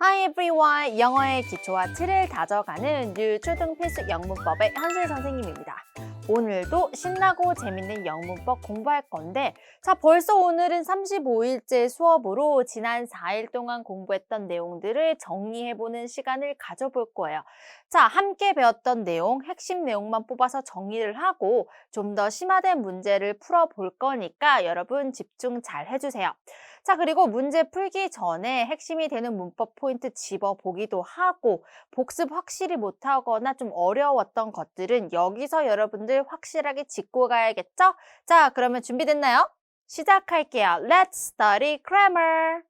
Hi everyone! 영어의 기초와 틀을 다져가는 유초등 필수 영문법의 한슬 선생님입니다. 오늘도 신나고 재밌는 영문법 공부할 건데 자 벌써 오늘은 35일째 수업으로 지난 4일 동안 공부했던 내용들을 정리해보는 시간을 가져볼 거예요. 자 함께 배웠던 내용, 핵심 내용만 뽑아서 정리를 하고 좀 더 심화된 문제를 풀어볼 거니까 여러분 집중 잘 해주세요. 자, 그리고 문제 풀기 전에 핵심이 되는 문법 포인트 집어보기도 하고 복습 확실히 못하거나 좀 어려웠던 것들은 여기서 여러분들 확실하게 짚고 가야겠죠? 자, 그러면 준비됐나요? 시작할게요. Let's study grammar.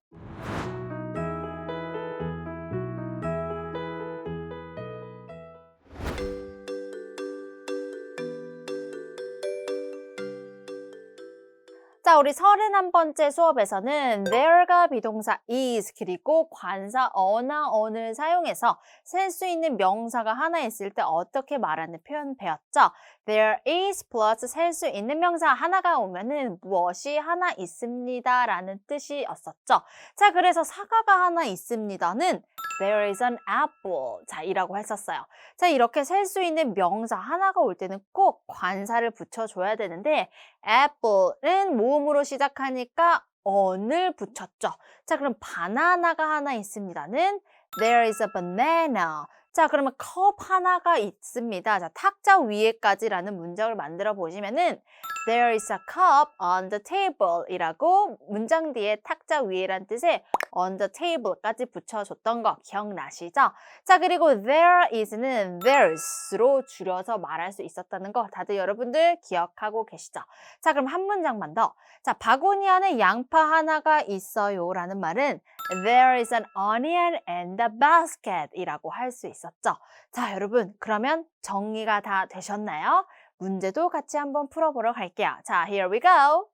자, 우리 31번째 수업에서는 there가 비동사 is 그리고 관사 어나 on을 사용해서 셀수 있는 명사가 하나 있을 때 어떻게 말하는 표현 배웠죠? There is plus 셀 수 있는 명사 하나가 오면은 무엇이 하나 있습니다 라는 뜻이었었죠. 자, 그래서 사과가 하나 있습니다는 There is an apple. 자, 이라고 했었어요. 자, 이렇게 셀 수 있는 명사 하나가 올 때는 꼭 관사를 붙여줘야 되는데 apple은 모음으로 시작하니까 on을 붙였죠. 자, 그럼 바나나가 하나 있습니다는 There is a banana. 자, 그러면 컵 하나가 있습니다. 자, 탁자 위에까지라는 문장을 만들어 보시면은 There is a cup on the table 이라고 문장 뒤에 탁자 위에란 뜻의 on the table까지 붙여줬던 거 기억나시죠? 자, 그리고 there is는 there's로 줄여서 말할 수 있었다는 거 다들 여러분들 기억하고 계시죠? 자, 그럼 한 문장만 더. 자, 바구니 안에 양파 하나가 있어요 라는 말은 There is an onion in the basket 이라고 할 수 있었죠. 자, 여러분, 그러면 정리가 다 되셨나요? 문제도 같이 한번 풀어보러 갈게요. 자, here we go.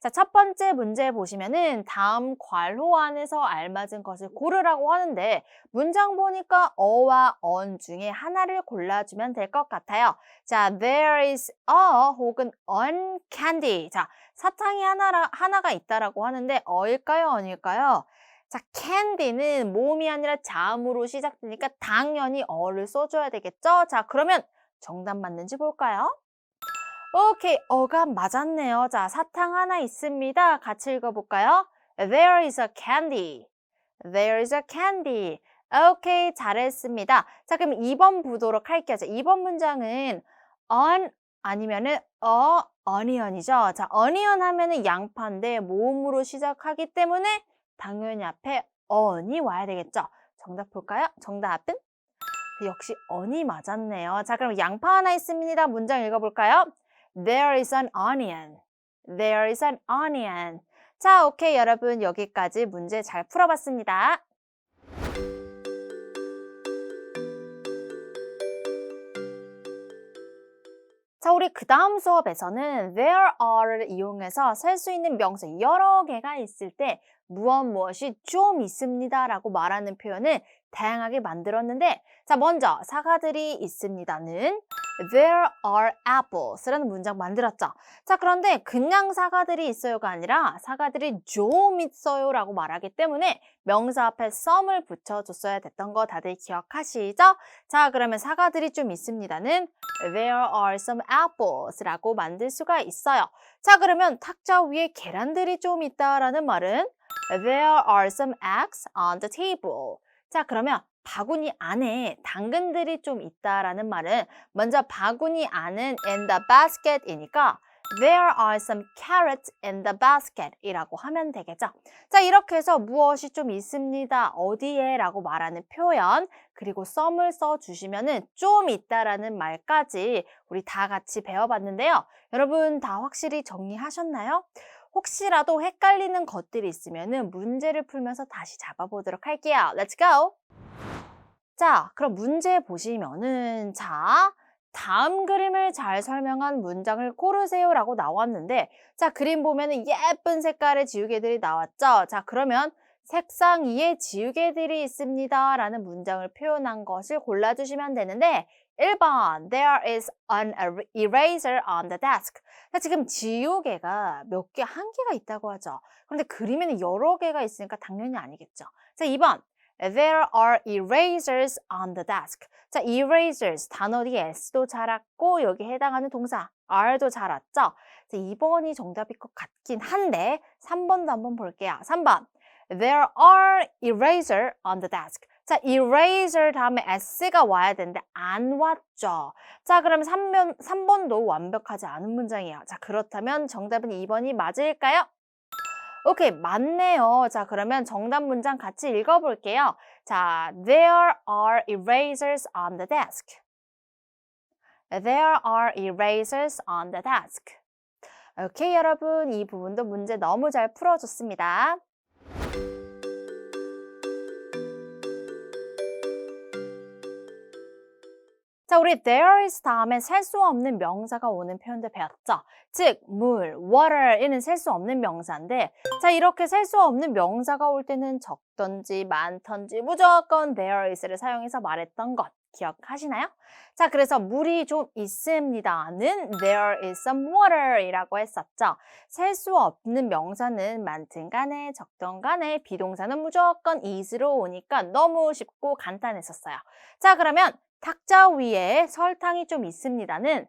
자, 첫 번째 문제 보시면은 다음 괄호 안에서 알맞은 것을 고르라고 하는데 문장 보니까 어와 on 중에 하나를 골라주면 될 것 같아요. 자, there is a 혹은 on candy. 자, 사탕이 하나, 하나가 있다라고 하는데 어일까요? on일까요? 자, candy는 모음이 아니라 자음으로 시작되니까 당연히 어를 써줘야 되겠죠? 자, 그러면 정답 맞는지 볼까요? 오케이, 어가 맞았네요. 자, 사탕 하나 있습니다. 같이 읽어볼까요? There is a candy. There is a candy. 오케이, 잘했습니다. 자, 그럼 2번 보도록 할게요. 자, 2번 문장은 on 아니면은 a onion이죠. 자, onion 하면은 양파인데 모음으로 시작하기 때문에 당연히 앞에 on이 와야 되겠죠. 정답 볼까요? 정답은 역시 on이 맞았네요. 자, 그럼 양파 하나 있습니다. 문장 읽어볼까요? There is an onion. There is an onion. 자, 오케이 여러분 여기까지 문제 잘 풀어봤습니다. 자, 우리 그 다음 수업에서는 there are를 이용해서 셀 수 있는 명사 여러 개가 있을 때 무엇 무엇이 좀 있습니다 라고 말하는 표현을 다양하게 만들었는데 자 먼저 사과들이 있습니다는 There are apples 라는 문장 만들었죠. 자 그런데 그냥 사과들이 있어요가 아니라 사과들이 좀 있어요 라고 말하기 때문에 명사 앞에 some을 붙여줬어야 됐던 거 다들 기억하시죠? 자 그러면 사과들이 좀 있습니다는 There are some apples 라고 만들 수가 있어요. 자 그러면 탁자 위에 계란들이 좀 있다라는 말은 There are some eggs on the table. 자, 그러면 바구니 안에 당근들이 좀 있다라는 말은 먼저 바구니 안은 in the basket이니까 There are some carrots in the basket 이라고 하면 되겠죠. 자, 이렇게 해서 무엇이 좀 있습니다. 어디에? 라고 말하는 표현 그리고 some을 써주시면은 좀 있다라는 말까지 우리 다 같이 배워봤는데요. 여러분 다 확실히 정리하셨나요? 혹시라도 헷갈리는 것들이 있으면 문제를 풀면서 다시 잡아보도록 할게요. Let's go! 자, 그럼 문제 보시면은 자, 다음 그림을 잘 설명한 문장을 고르세요 라고 나왔는데 자, 그림 보면은 예쁜 색깔의 지우개들이 나왔죠? 자, 그러면 색상 위에 지우개들이 있습니다 라는 문장을 표현한 것을 골라주시면 되는데 1번 There is an eraser on the desk. 자, 지금 지우개가 몇 개, 한 개가 있다고 하죠. 그런데 그림에는 여러 개가 있으니까 당연히 아니겠죠. 자, 2번. There are erasers on the desk. 자, erasers 단어 뒤에 s도 잘 왔고 여기 해당하는 동사 잘 왔죠? 자, 2번이 정답일 것 같긴 한데 3번도 한번 볼게요. 3번. There are eraser on the desk. 자, eraser 다음에 s가 와야 되는데 안 왔죠. 자, 그러면 3번, 3번도 완벽하지 않은 문장이에요. 자, 그렇다면 정답은 2번이 맞을까요? 오케이, 맞네요. 자, 그러면 정답 문장 같이 읽어볼게요. 자, there are erasers on the desk. There are erasers on the desk. 오케이, 여러분. 이 부분도 문제 너무 잘 풀어줬습니다. 자, 우리 there is 다음에 셀 수 없는 명사가 오는 표현들 배웠죠? 즉, 물, water에는 셀 수 없는 명사인데 자, 이렇게 셀 수 없는 명사가 올 때는 적던지 많던지 무조건 there is를 사용해서 말했던 것 기억하시나요? 자, 그래서 물이 좀 있습니다는 there is some water 이라고 했었죠. 셀 수 없는 명사는 많든 간에 적던 간에 비동사는 무조건 is로 오니까 너무 쉽고 간단했었어요. 자, 그러면 탁자 위에 설탕이 좀 있습니다는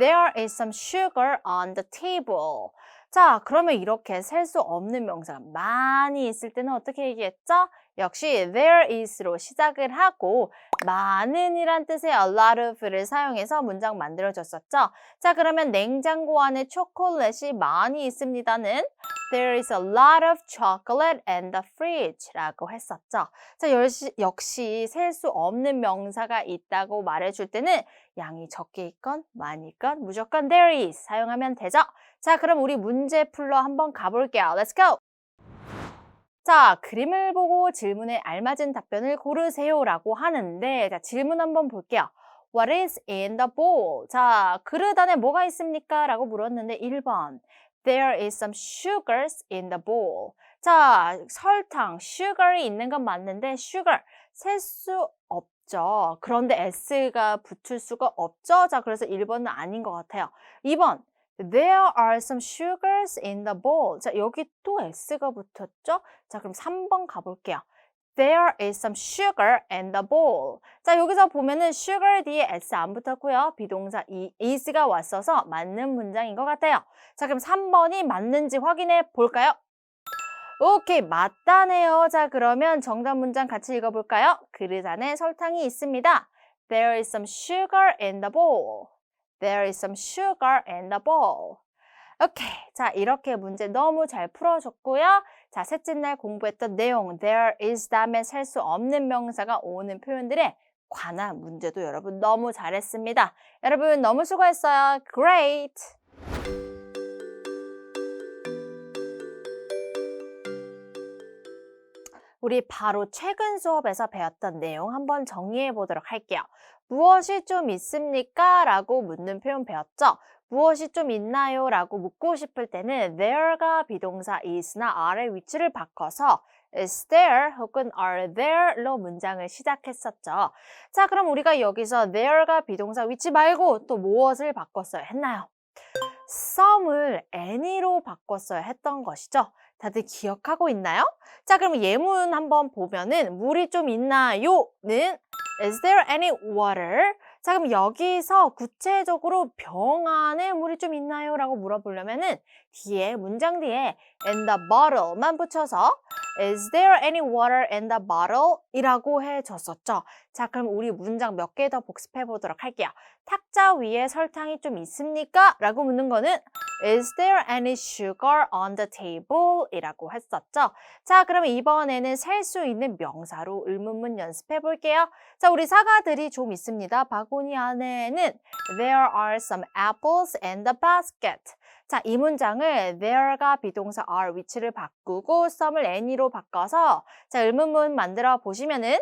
There is some sugar on the table. 자, 그러면 이렇게 셀 수 없는 명사가 많이 있을 때는 어떻게 얘기했죠? 역시 there is로 시작을 하고 많은이란 뜻의 a lot of를 사용해서 문장 만들어졌었죠. 자, 그러면 냉장고 안에 초콜릿이 많이 있습니다는 There is a lot of chocolate in the fridge 라고 했었죠. 자, 역시, 역시 셀 수 없는 명사가 있다고 말해줄 때는 양이 적게 있건 많이 있건 무조건 there is 사용하면 되죠. 자, 그럼 우리 문제 풀러 한번 가볼게요. Let's go! 자, 그림을 보고 질문에 알맞은 답변을 고르세요 라고 하는데 자, 질문 한번 볼게요. What is in the bowl? 자, 그릇 안에 뭐가 있습니까? 라고 물었는데 1번 There is some sugars in the bowl. 자, 설탕, sugar이 있는 건 맞는데 sugar 셀 수 없죠. 그런데 s가 붙을 수가 없죠. 자, 그래서 1번은 아닌 것 같아요. 2번 There are some sugars in the bowl. 자, 여기 또 s가 붙었죠? 자, 그럼 3번 가볼게요. There is some sugar in the bowl. 자, 여기서 보면은 sugar 뒤에 s 안 붙었고요. 비동사 이 is가 왔어서 맞는 문장인 것 같아요. 자, 그럼 3번이 맞는지 확인해 볼까요? 오케이, 맞다네요. 자, 그러면 정답 문장 같이 읽어볼까요? 그릇 안에 설탕이 있습니다. There is some sugar in the bowl. There is some sugar in the bowl. 오케이. 자, 이렇게 문제 너무 잘 풀어줬고요. 자, 셋째 날 공부했던 내용, there is 다음에 셀 수 없는 명사가 오는 표현들에 관한 문제도 여러분 너무 잘했습니다. 여러분 너무 수고했어요. Great! 우리 바로 최근 수업에서 배웠던 내용 한번 정리해 보도록 할게요. 무엇이 좀 있습니까? 라고 묻는 표현 배웠죠? 무엇이 좀 있나요? 라고 묻고 싶을 때는 there가 비동사 is나 are의 위치를 바꿔서 is there 혹은 are there로 문장을 시작했었죠. 자, 그럼 우리가 여기서 there가 비동사 위치 말고 또 무엇을 바꿨어야 했나요? some을 any로 바꿨어야 했던 것이죠. 다들 기억하고 있나요? 자, 그럼 예문 한번 보면은 물이 좀 있나요?는 Is there any water? 자, 그럼 여기서 구체적으로 병 안에 물이 좀 있나요? 라고 물어보려면은 뒤에 문장 뒤에 in the bottle만 붙여서 Is there any water in the bottle? 이라고 해줬었죠. 자, 그럼 우리 문장 몇 개 더 복습해 보도록 할게요. 탁자 위에 설탕이 좀 있습니까? 라고 묻는 거는 Is there any sugar on the table? 이라고 했었죠. 자, 그러면 이번에는 셀 수 있는 명사로 의문문 연습해 볼게요. 자, 우리 사과들이 좀 있습니다. 바구니 안에는 There are some apples in the basket. 자, 이 문장을 there가 비동사 are 위치를 바꾸고 some을 any로 바꿔서 자, 의문문 만들어 보시면은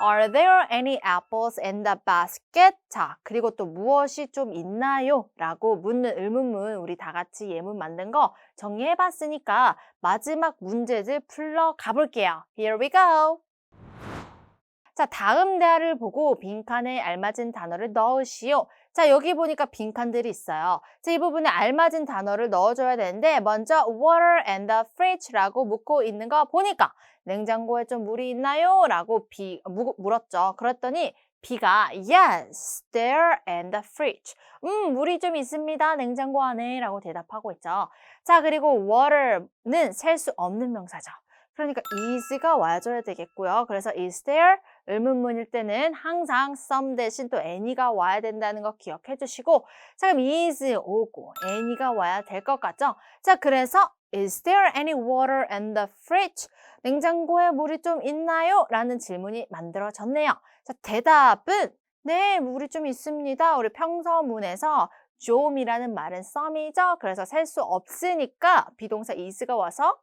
Are there any apples in the basket? 자, 그리고 또 무엇이 좀 있나요? 라고 묻는 의문문 우리 다 같이 예문 만든 거 정리해 봤으니까 마지막 문제들 풀러 가볼게요. Here we go! 자, 다음 대화를 보고 빈칸에 알맞은 단어를 넣으시오. 자, 여기 보니까 빈칸들이 있어요. 자, 이 부분에 알맞은 단어를 넣어줘야 되는데 먼저 water and the fridge라고 묻고 있는 거 보니까 냉장고에 좀 물이 있나요? 라고 비, 무, 물었죠. 그랬더니 B가 yes, there and the fridge. 음, 물이 좀 있습니다. 냉장고 안에 라고 대답하고 있죠. 자, 그리고 water는 셀 수 없는 명사죠. 그러니까 is가 와줘야 되겠고요. 그래서 is there 의문문일 때는 항상 some 대신 또 any가 와야 된다는 거 기억해 주시고 자 그럼 is 오고 any가 와야 될 것 같죠? 자 그래서 is there any water in the fridge? 냉장고에 물이 좀 있나요? 라는 질문이 만들어졌네요. 자 대답은 네 물이 좀 있습니다. 우리 평서문에서 좀이라는 말은 some이죠. 그래서 셀 수 없으니까 비동사 is가 와서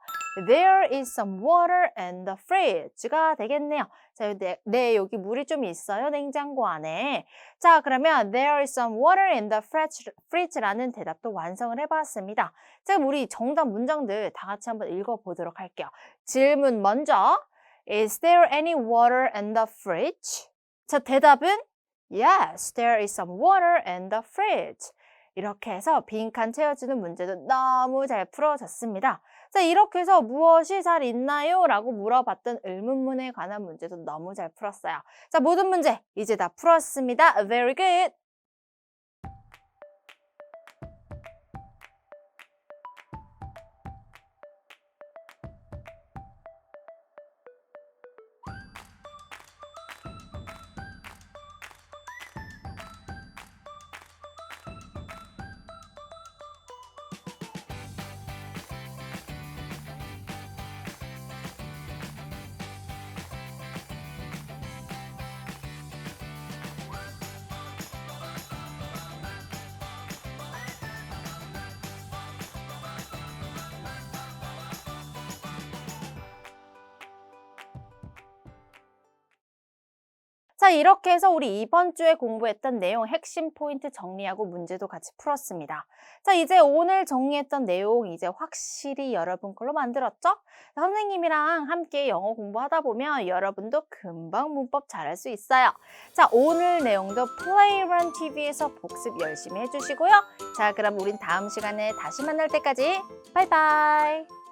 there is some water in the fridge가 되겠네요. 자, 네, 네, 여기 물이 좀 있어요. 냉장고 안에. 자, 그러면 there is some water in the fridge, fridge라는 대답도 완성을 해봤습니다. 자, 우리 정답 문장들 다 같이 한번 읽어보도록 할게요. 질문 먼저. Is there any water in the fridge? 자, 대답은 Yes, there is some water in the fridge. 이렇게 해서 빈칸 채워주는 문제도 너무 잘 풀어졌습니다. 자, 이렇게 해서 무엇이 잘 있나요? 라고 물어봤던 의문문에 관한 문제도 너무 잘 풀었어요. 자, 모든 문제 이제 다 풀었습니다. Very good. 자, 이렇게 해서 우리 이번 주에 공부했던 내용 핵심 포인트 정리하고 문제도 같이 풀었습니다. 자, 이제 오늘 정리했던 내용 이제 확실히 여러분 걸로 만들었죠? 선생님이랑 함께 영어 공부하다 보면 여러분도 금방 문법 잘할 수 있어요. 자, 오늘 내용도 플레이런 TV에서 복습 열심히 해주시고요. 자, 그럼 우린 다음 시간에 다시 만날 때까지 바이바이.